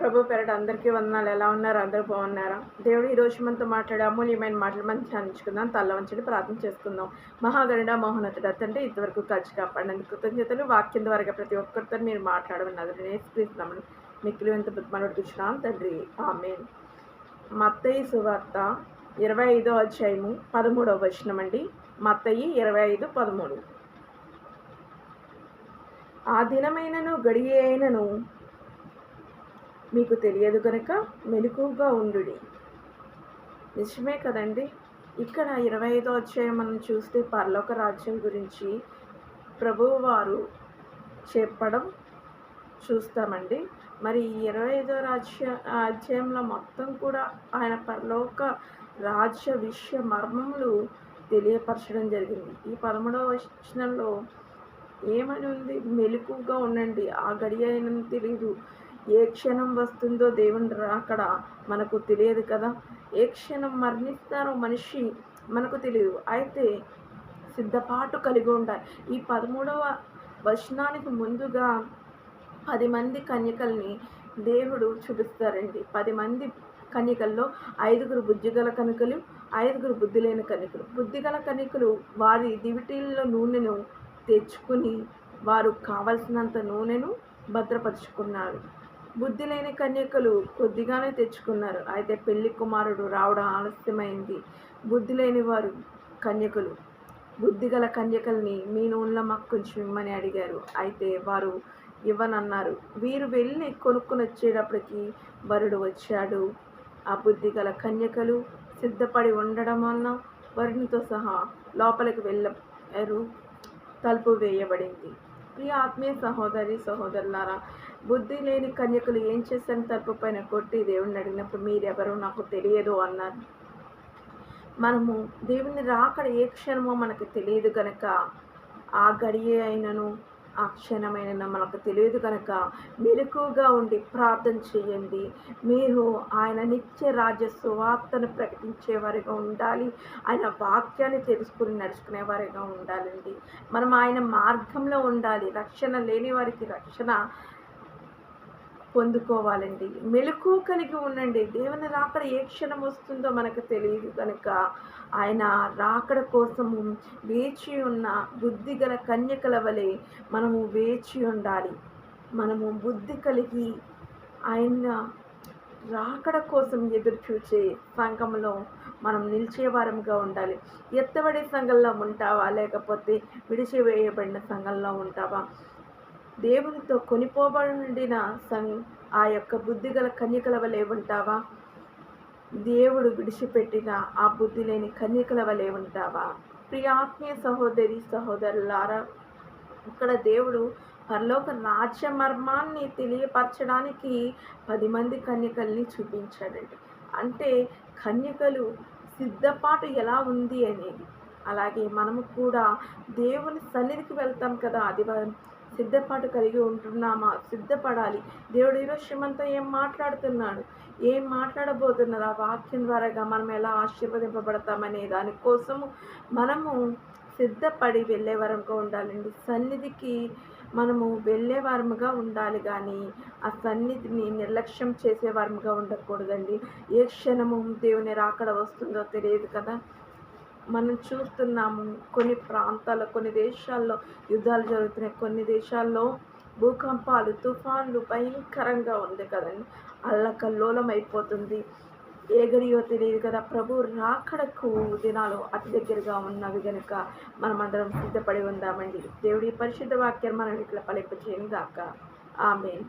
ప్రభు పెరట అందరికీ వందనాలు. ఎలా ఉన్నారు? అందరూ బాగున్నారా? దేవుడు ఈ రోజు మనతో మాట్లాడే అమూల్యమైన మాటలు మనం ధ్యానించుకుందాం. తల్ల వంచడి ప్రార్థన చేసుకుందాం. మహాగరుడ మోహనతుడు అతంటే ఇంతవరకు ఖర్చు కాపాడినందుకు కృతజ్ఞతలు. వాక్యం ద్వారా ప్రతి ఒక్కరితో మీరు మాట్లాడమన్నది నేర్చుకుంటున్నామని మిక్కులు ఎంత మనడుచున్నాం తండ్రి ఆమె మత్తయి సువార్త ఇరవై ఐదో అధ్యాయము పదమూడవ వచనం అండి. మత్తయి ఇరవై ఐదు పదమూడు. ఆ దినమైనను గడియైనను అయినను మీకు తెలియదు కనుక మెలకువగా ఉండు నిజమే కదండి. ఇక్కడ ఇరవై ఐదో అధ్యాయం మనం చూస్తే పరలోక రాజ్యం గురించి ప్రభువు వారు చెప్పడం చూస్తామండి. మరి ఇరవై ఐదో రాజ్య అధ్యాయంలో మొత్తం కూడా ఆయన పరలోక రాజ్య విషయ మర్మములు తెలియపరచడం జరిగింది. ఈ పదమూడవ వచనంలో ఏమని ఉంది? మెలకుగా ఉండండి. ఆ గడియ తెలియదు ఏ క్షణం వస్తుందో దేవుని రాకడ మనకు తెలియదు కదా. ఏ క్షణం మరణిస్తారో మనిషి మనకు తెలియదు. అయితే సిద్ధపాటు కలిగి ఉండాలి. ఈ పదమూడవ వచనానికి ముందుగా పది మంది కన్యకల్ని దేవుడు చూపిస్తారండి. పది మంది కన్యకల్లో ఐదుగురు బుద్ధిగల కనుకలు ఐదుగురు బుద్ధి లేని కన్యకలు. బుద్ధిగల కన్యకలు వారి దివిటీల్లో నూనెను తెచ్చుకుని వారు కావలసినంత నూనెను భద్రపరుచుకున్నారు. బుద్ధి లేని కన్యకలు కొద్దిగానే తెచ్చుకున్నారు. అయితే పెళ్ళి కుమారుడు రావడం ఆలస్యమైంది. బుద్ధి లేని వారు కన్యకలు. బుద్ధిగల కన్యకల్ని మీ నూనెలో మాకు కొంచెం ఇమ్మని అడిగారు. అయితే వారు ఇవ్వనన్నారు. వీరు వెళ్ళి కొనుక్కొని వచ్చేటప్పటికి వరుడు వచ్చాడు. ఆ బుద్ధిగల కన్యకలు సిద్ధపడి ఉండడం వలన వరునితో సహా లోపలికి వెళ్ళారు. తలుపు వేయబడింది. ఈ ఆత్మీయ సహోదరి సహోదరులారా బుద్ధి లేని కన్యకులు ఏం చేశాను తలుపు పైన కొట్టి దేవుణ్ణి అడిగినప్పుడు మీరెవరో నాకు తెలియదు అన్నారు. మనము దేవుని రాకడ ఏ క్షణమో మనకు తెలియదు కనుక ఆ గడియే అయినను ఆ క్షణమైన మనకు తెలియదు కనుక మెలకుగా ఉండి ప్రార్థన చేయండి. మీరు ఆయన నిత్య రాజ్య సువార్తను ప్రకటించేవారిగా ఉండాలి. ఆయన వాక్యాన్ని తెలుసుకుని నడుచుకునేవారిగా ఉండాలండి. మనం ఆయన మార్గంలో ఉండాలి. రక్షణ లేని వారికి రక్షణ పొందుకోవాలండి. మెలకు కలిగి ఉండండి. దేవుని రాకడ ఏ క్షణం వస్తుందో మనకు తెలియదు కనుక ఆయన రాకడ కోసము వేచి ఉన్న బుద్ధి గల కన్యకల వలె మనము వేచి ఉండాలి. మనము బుద్ధి కలిగి ఆయన రాకడ కోసం ఎదురు చూచే సంఘంలో మనం నిలిచేవారంగా ఉండాలి. ఎత్తబడే సంఘంలో ఉంటావా? లేకపోతే విడిచివేయబడిన సంఘంలో ఉంటావా? దేవునితో కొనిపోబడిన సం ఆ యొక్క బుద్ధిగల కన్యకల వలె ఉంటావా? దేవుడు విడిచిపెట్టిన ఆ బుద్ధి లేని కన్యకల వలె ఉంటావా? ప్రియాత్మీయ సహోదరి సహోదరులారా ఇక్కడ దేవుడు పరలోక రాజ్య మర్మాన్ని తెలియపరచడానికి పది మంది కన్యకల్ని చూపించాడండి. అంటే కన్యకలు సిద్ధపాటు ఎలా ఉంది అనేది. అలాగే మనము కూడా దేవుని సన్నిధికి వెళ్తాం కదా ఆదివారం. సిద్ధపాటు కలిగి ఉంటున్నామా? సిద్ధపడాలి. దేవుడు ఈరోజు శ్రీమంతో ఏం మాట్లాడుతున్నాడు? ఏం మాట్లాడబోతున్నారు? ఆ వాక్యం ద్వారాగా మనం ఎలా ఆశీర్వదింపబడతామనే దానికోసము మనము సిద్ధపడి వెళ్ళేవారంగా ఉండాలండి. సన్నిధికి మనము వెళ్ళే వారముగా ఉండాలి కానీ ఆ సన్నిధిని నిర్లక్ష్యం చేసేవారముగా ఉండకూడదండి. ఏ క్షణము దేవుని రాకడ వస్తుందో తెలియదు కదా. మనం చూస్తున్నాము కొన్ని ప్రాంతాల్లో కొన్ని దేశాల్లో యుద్ధాలు జరుగుతున్నాయి. కొన్ని దేశాల్లో భూకంపాలు తుఫాన్లు భయంకరంగా ఉంది కదండి. అల్లకల్లోలం అయిపోతుంది ఏ గడియో తెలియదు కదా. ప్రభు రాకడకు దినాలు అతి దగ్గరగా ఉన్నవి కనుక మనమందరం సిద్ధపడి ఉందామండి. దేవుడి పరిశుద్ధ వాక్యం మనం ఇట్లా పలింపచేయను గాక. ఆమె